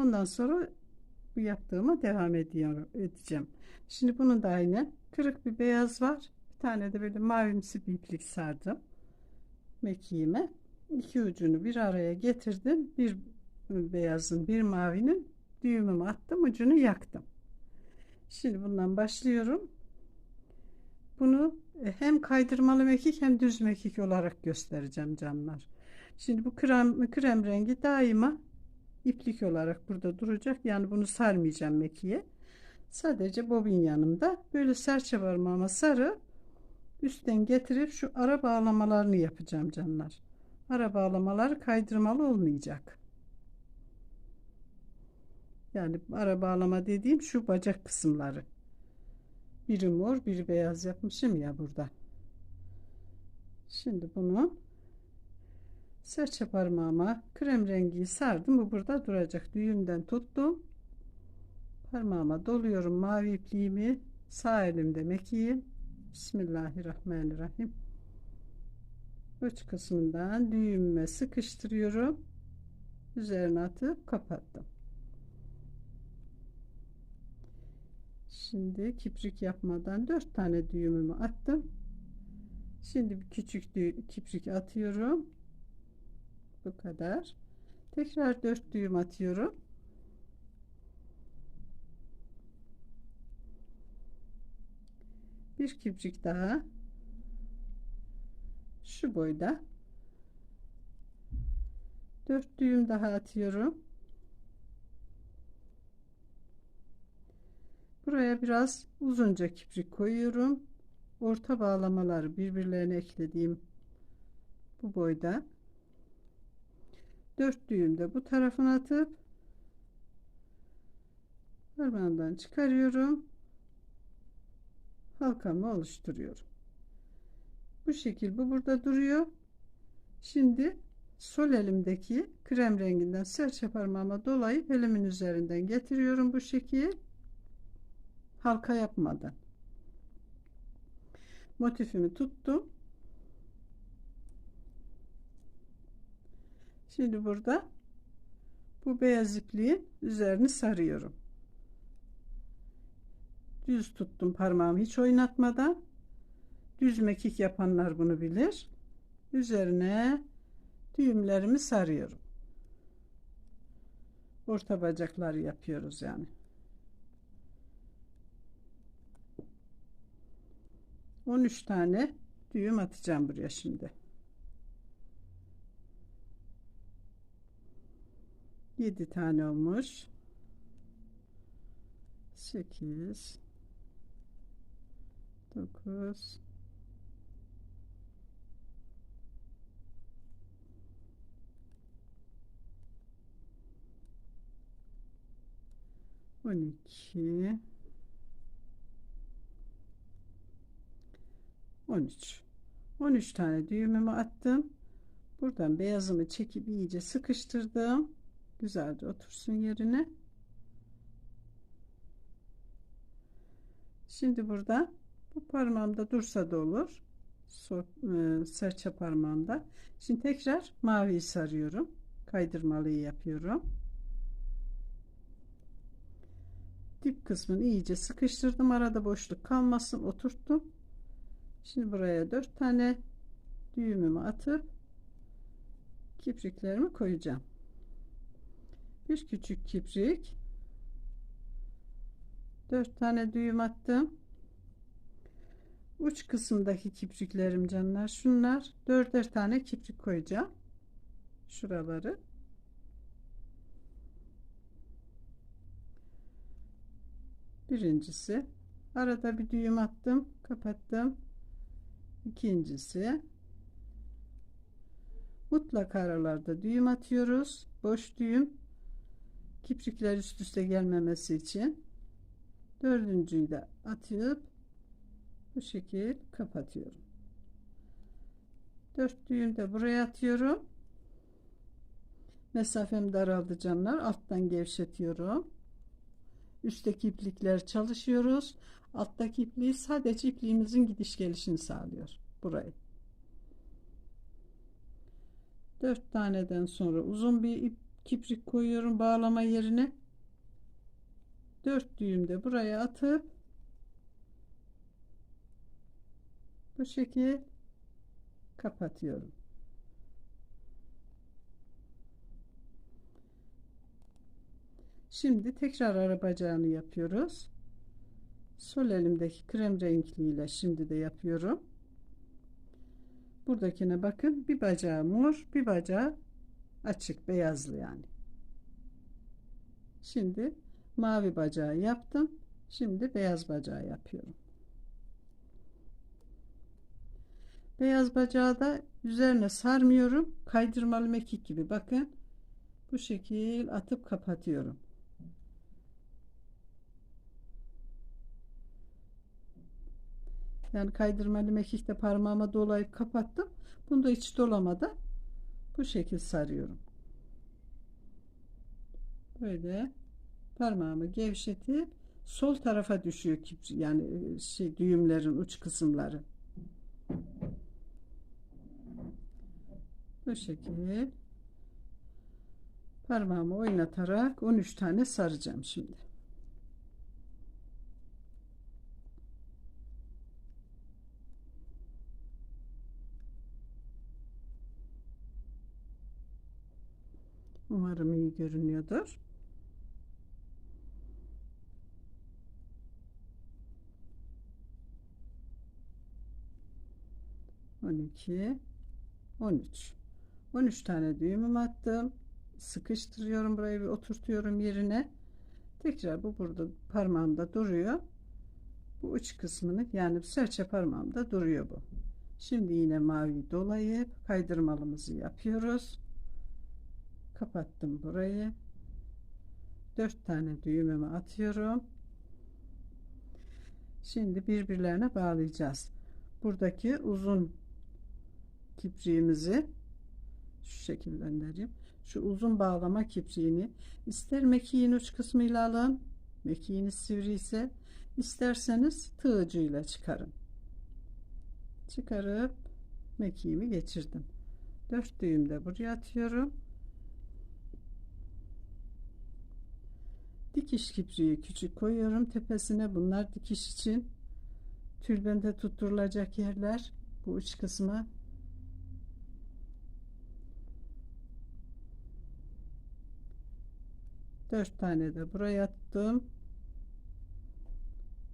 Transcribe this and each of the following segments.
Ondan sonra bu yaptığıma devam ediyorum, edeceğim. Şimdi bunun da aynı kırık bir beyaz var. Bir tane de böyle mavimsi bir iplik sardım. Mekiğime. iki ucunu bir araya getirdim. Bir beyazın bir mavinin düğümümü attım ucunu yaktım. Şimdi bundan başlıyorum. Bunu e, hem kaydırmalı mekik hem düz mekik olarak göstereceğim canlar. Şimdi bu krem, krem rengi daima iplik olarak burada duracak. Yani bunu sarmayacağım mekiğe. Sadece bobin yanımda böyle serçe parmağıma sarı üstten getirip şu ara bağlamalarını yapacağım canlar. Ara bağlamalar kaydırmalı olmayacak. Yani ara bağlama dediğim şu bacak kısımları. Biri mor, biri beyaz yapmışım ya burada. Şimdi bunu serçe parmağıma krem rengi sardım. Bu burada duracak. Düğümden tuttum. Parmağıma doluyorum mavi ipliğimi. Sağ elimde mekiğim. Bismillahirrahmanirrahim. Uç kısmından düğümüme sıkıştırıyorum. Üzerine atıp kapattım. Şimdi kiprik yapmadan dört tane düğümümü attım. Şimdi bir küçük kiprik atıyorum. Bu kadar. Tekrar dört düğüm atıyorum. Bir kiprik daha. Şu boyda. Dört düğüm daha atıyorum. Buraya biraz uzunca kiprik koyuyorum. Orta bağlamaları birbirlerine eklediğim bu boyda. Dört düğüm de bu tarafına atıp parmağımdan çıkarıyorum. Halkamı oluşturuyorum. Bu şekil bu burada duruyor. Şimdi sol elimdeki krem renginden serçe parmağıma dolayıp elimin üzerinden getiriyorum bu şekil halka yapmadan motifimi tuttum şimdi burada bu beyaz ipliğin üzerini sarıyorum. Düz tuttum parmağımı hiç oynatmadan. Düz mekik yapanlar bunu bilir. Üzerine düğümlerimi sarıyorum. Orta bacakları yapıyoruz yani. 13 tane düğüm atacağım buraya şimdi. 7 tane olmuş. 8 9 12 13 13 tane düğümümü attım. Buradan beyazımı çekip iyice sıkıştırdım güzelce otursun yerine. Şimdi burada bu parmağımda dursa da olur. So, e, serçe parmağımda. Şimdi tekrar maviyi sarıyorum. Kaydırmalıyı yapıyorum. Dip kısmını iyice sıkıştırdım. Arada boşluk kalmasın. Oturttum. Şimdi buraya dört tane düğümümü atıp kipriklerimi koyacağım. Bir küçük kiprik. Dört tane düğüm attım. Uç kısımdaki kipriklerim canlar şunlar. Dörder tane kiprik koyacağım. Şuraları. Birincisi arada bir düğüm attım kapattım ikincisi mutlak aralarda düğüm atıyoruz boş düğüm kiprikler üst üste gelmemesi için dördüncüyü de atıp bu şekil kapatıyorum. Dört düğüm de buraya atıyorum. Mesafem daraldı canlar. Alttan gevşetiyorum. Üstteki iplikler çalışıyoruz. Alttaki ipliği sadece ipliğimizin gidiş gelişini sağlıyor. Burayı. Dört taneden sonra uzun bir ip kiprik koyuyorum bağlama yerine. 4 düğüm de buraya atıp bu şekil kapatıyorum. Şimdi tekrar ara bacağını yapıyoruz. Sol elimdeki krem renkliyle şimdi de yapıyorum. Buradakine bakın. Bir bacağı mor, bir bacağı açık beyazlı yani. Şimdi mavi bacağı yaptım. Şimdi beyaz bacağı yapıyorum. Beyaz bacağı da üzerine sarmıyorum. Kaydırmalı mekik gibi bakın. Bu şekil atıp kapatıyorum. Yani kaydırmalı mekikte parmağıma dolayıp kapattım. Bunu da hiç dolamadan bu şekil sarıyorum. Böyle parmağımı gevşetip sol tarafa düşüyor yani şey düğümlerin uç kısımları. Bu şekil parmağımı oynatarak 13 tane saracağım şimdi. 12 görünüyordur. On iki, on üç. On üç tane düğümüm attım. Sıkıştırıyorum burayı bir oturtuyorum yerine. Tekrar bu burada parmağımda duruyor. Bu uç kısmını yani serçe parmağımda duruyor bu. Şimdi yine mavi dolayıp kaydırmalımızı yapıyoruz kapattım burayı. Dört tane düğümümü atıyorum. Şimdi birbirlerine bağlayacağız. Buradaki uzun kipriğimizi şu şekilde göndereyim. Şu uzun bağlama kipriğini ister mekiğin uç kısmıyla alın mekiğiniz sivri ise isterseniz tığcıyla çıkarın. Çıkarıp mekiğimi geçirdim. 4 düğüm de buraya atıyorum dikiş kipriği küçük koyuyorum tepesine. Bunlar dikiş için tülbente tutturulacak yerler. Bu uç kısmı dört tane de buraya attım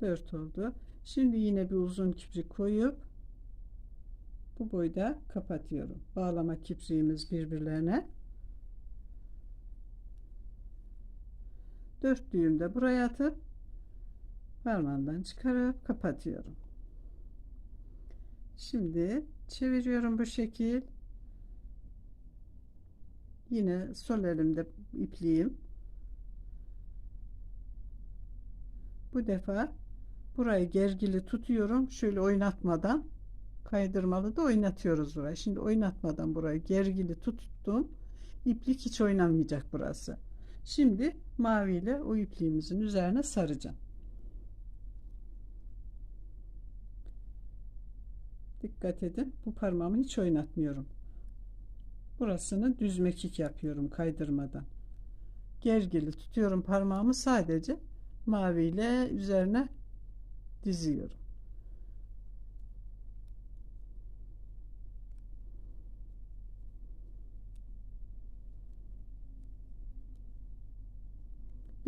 dört oldu. Şimdi yine bir uzun kiprik koyup bu boyda kapatıyorum. Bağlama kipriğimiz birbirlerine 4 düğüm de buraya atıp parmağımdan çıkarıp kapatıyorum. Şimdi çeviriyorum bu şekil. Yine sol elimde ipliğim. Bu defa burayı gergili tutuyorum. Şöyle oynatmadan kaydırmalı da oynatıyoruz burayı. Şimdi oynatmadan burayı gergili tuttum. İplik hiç oynamayacak burası. Şimdi mavi ile o ipliğimizin üzerine saracağım. Dikkat edin. Bu parmağımı hiç oynatmıyorum. Burasını düz mekik yapıyorum kaydırmadan. Gergili tutuyorum parmağımı sadece mavi ile üzerine diziyorum.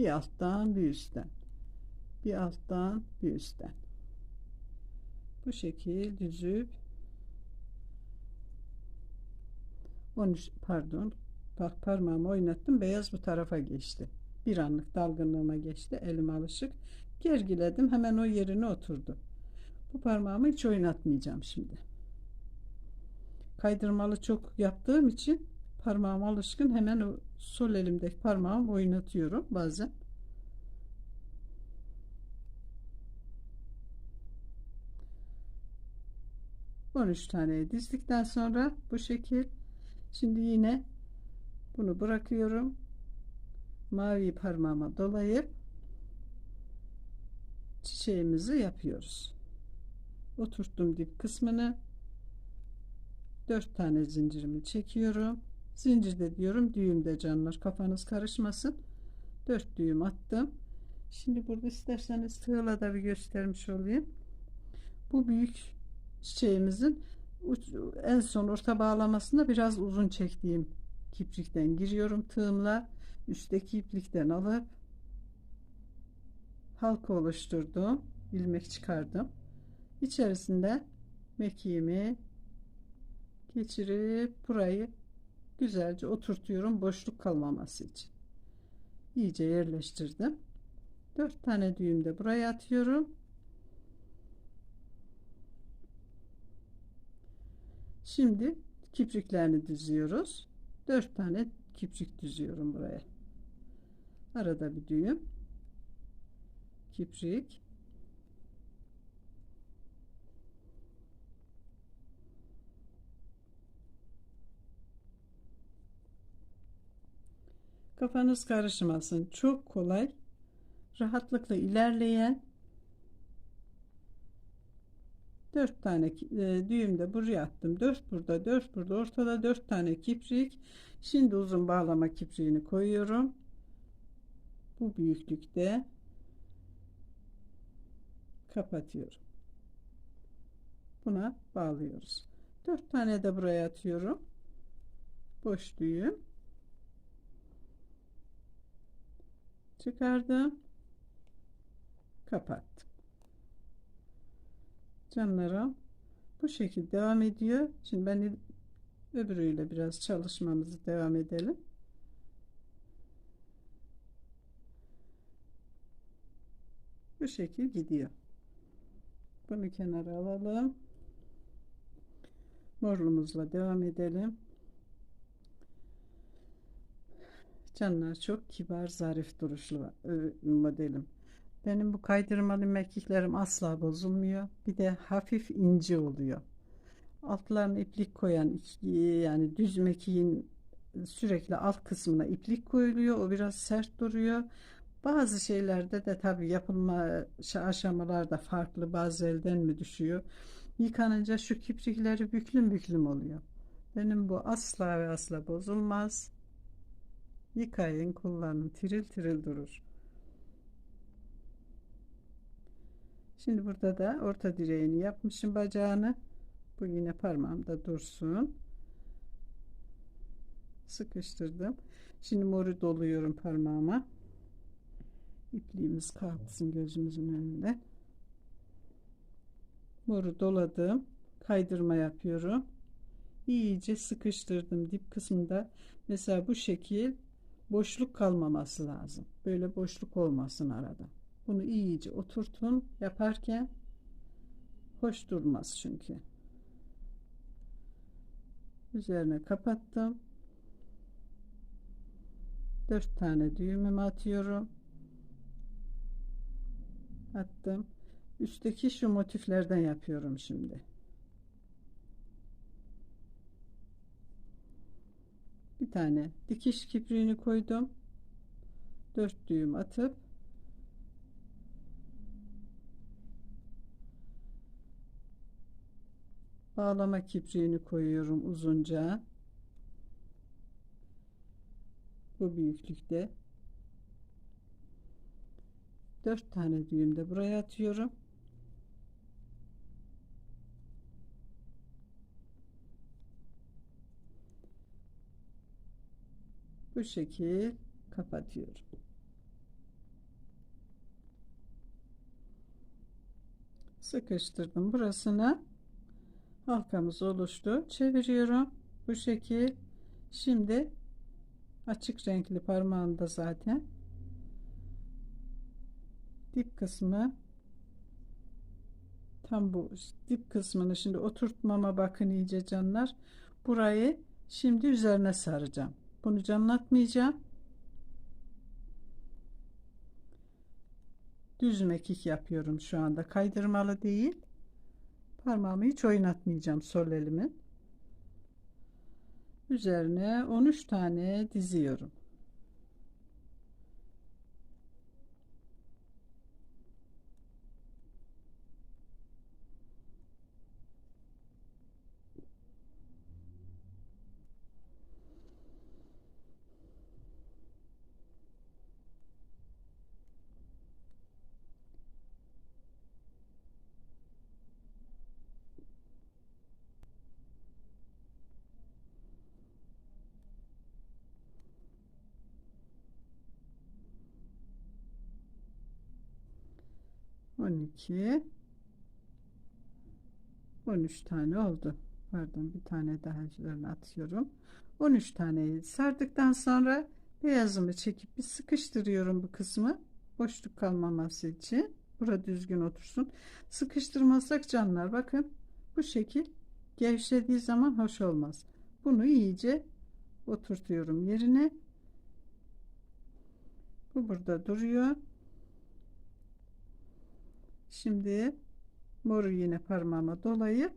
Bir alttan bir üstten. Bir alttan bir üstten. Bu şekil düzüp 13 pardon bak parmağımı oynattım beyaz bu tarafa geçti. Bir anlık dalgınlığıma geçti elim alışık. Gergiledim hemen o yerine oturdu. Bu parmağımı hiç oynatmayacağım şimdi. Kaydırmalı çok yaptığım için parmağım alışkın hemen o sol elimdeki parmağım oynatıyorum bazen. On üç tane dizdikten sonra bu şekil. Şimdi yine bunu bırakıyorum. Mavi parmağıma dolayıp çiçeğimizi yapıyoruz. Oturttum dip kısmını. Dört tane zincirimi çekiyorum Zincirde diyorum düğümde canlar kafanız karışmasın. 4 düğüm attım. Şimdi burada isterseniz tığla da bir göstermiş olayım. Bu büyük çiçeğimizin en son orta bağlamasında biraz uzun çektiğim kiprikten giriyorum tığımla üstteki iplikten alıp halka oluşturdum ilmek çıkardım içerisinde mekiğimi geçirip burayı güzelce oturtuyorum boşluk kalmaması için. İyice yerleştirdim. 4 tane düğüm de buraya atıyorum. Şimdi kipriklerini düzüyoruz. 4 tane kiprik düzüyorum buraya. Arada bir düğüm. Kiprik kafanız karışmasın. Çok kolay rahatlıkla ilerleyen 4 tane e, düğüm de buraya attım. 4 burada 4 burada ortada 4 tane kiprik. Şimdi uzun bağlama kipriğini koyuyorum. Bu büyüklükte kapatıyorum. Buna bağlıyoruz. 4 tane de buraya atıyorum. Boş düğüm çıkardım. Kapattım. Canlarım bu şekilde devam ediyor. Şimdi ben öbürüyle biraz çalışmamızı devam edelim. Bu şekil gidiyor. Bunu kenara alalım. Morlumuzla devam edelim canlar çok kibar zarif duruşlu modelim benim bu kaydırmalı mekiklerim asla bozulmuyor. Bir de hafif ince oluyor. Altlarına iplik koyan yani düz mekiğin sürekli alt kısmına iplik koyuluyor. O biraz sert duruyor. Bazı şeylerde de tabi yapılma aşamalar da farklı. Bazı elden mi düşüyor. Yıkanınca şu kiprikleri büklüm büklüm oluyor. Benim bu asla ve asla bozulmaz. Yıkayın kullanın tiril tiril durur. Şimdi burada da orta direğini yapmışım bacağını. Bu yine parmağımda dursun. Sıkıştırdım. Şimdi moru doluyorum parmağıma. İpliğimiz kalksın gözümüzün önünde. Moru doladım. Kaydırma yapıyorum. İyice sıkıştırdım dip kısmında. Mesela bu şekil boşluk kalmaması lazım. Böyle boşluk olmasın arada. Bunu iyice oturtun yaparken hoş durmaz çünkü. Üzerine kapattım. 4 tane düğümümü atıyorum. Attım. Üstteki şu motiflerden yapıyorum şimdi. Bir tane. Dikiş kipriğini koydum. 4 düğüm atıp bağlama kipriğini koyuyorum uzunca. Bu büyüklükte. 4 tane düğüm de buraya atıyorum bu şekil kapatıyorum. Sıkıştırdım burasını. Halkamız oluştu. Çeviriyorum. Bu şekil. Şimdi açık renkli parmağında zaten. Dip kısmı. Tam bu dip kısmını şimdi oturtmama bakın iyice canlar. Burayı şimdi üzerine saracağım bunu canlatmayacağım. Düz mekik yapıyorum şu anda. Kaydırmalı değil. Parmağımı hiç oynatmayacağım sol elimin. Üzerine 13 tane diziyorum 12 13 tane oldu. Pardon bir tane daha üzerine atıyorum. 13 taneyi sardıktan sonra beyazımı çekip bir sıkıştırıyorum bu kısmı. Boşluk kalmaması için. Bura düzgün otursun. Sıkıştırmazsak canlar bakın bu şekil gevşediği zaman hoş olmaz. Bunu iyice oturtuyorum yerine. Bu burada duruyor. Şimdi moru yine parmağıma dolayıp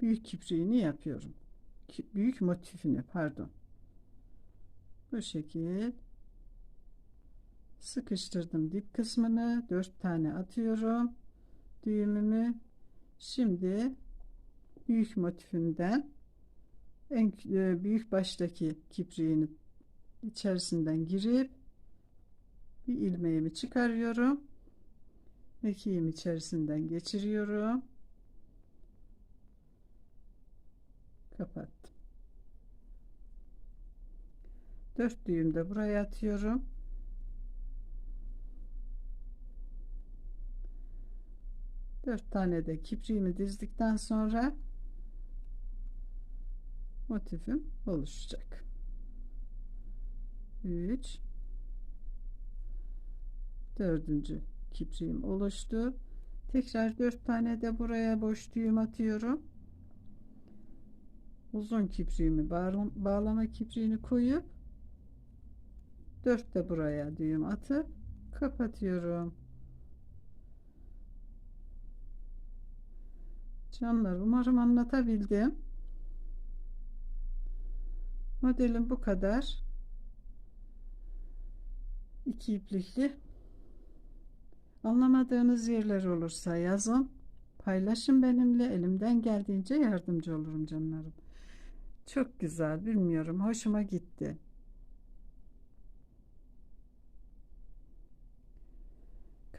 büyük kipriğini yapıyorum. Büyük motifini pardon. Bu şekil sıkıştırdım dip kısmını. Dört tane atıyorum. Düğümümü. Şimdi büyük motifimden en e, büyük baştaki kipriğini içerisinden girip bir ilmeğimi çıkarıyorum. Mekiğim içerisinden geçiriyorum. Kapattım. Dört düğüm de buraya atıyorum. Dört tane de kipriğimi dizdikten sonra motifim oluşacak. 3 dördüncü kipriğim oluştu. Tekrar dört tane de buraya boş düğüm atıyorum. Uzun kipriğimi bağlama kipriğini koyup dört de buraya düğüm atıp kapatıyorum. Canlar umarım anlatabildim. Modelim bu kadar. İki iplikli. Anlamadığınız yerler olursa yazın. Paylaşın benimle. Elimden geldiğince yardımcı olurum canlarım. Çok güzel. Bilmiyorum. Hoşuma gitti.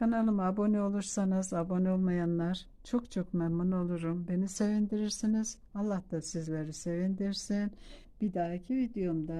Kanalıma abone olursanız abone olmayanlar çok çok memnun olurum. Beni sevindirirsiniz. Allah da sizleri sevindirsin. Bir dahaki videomda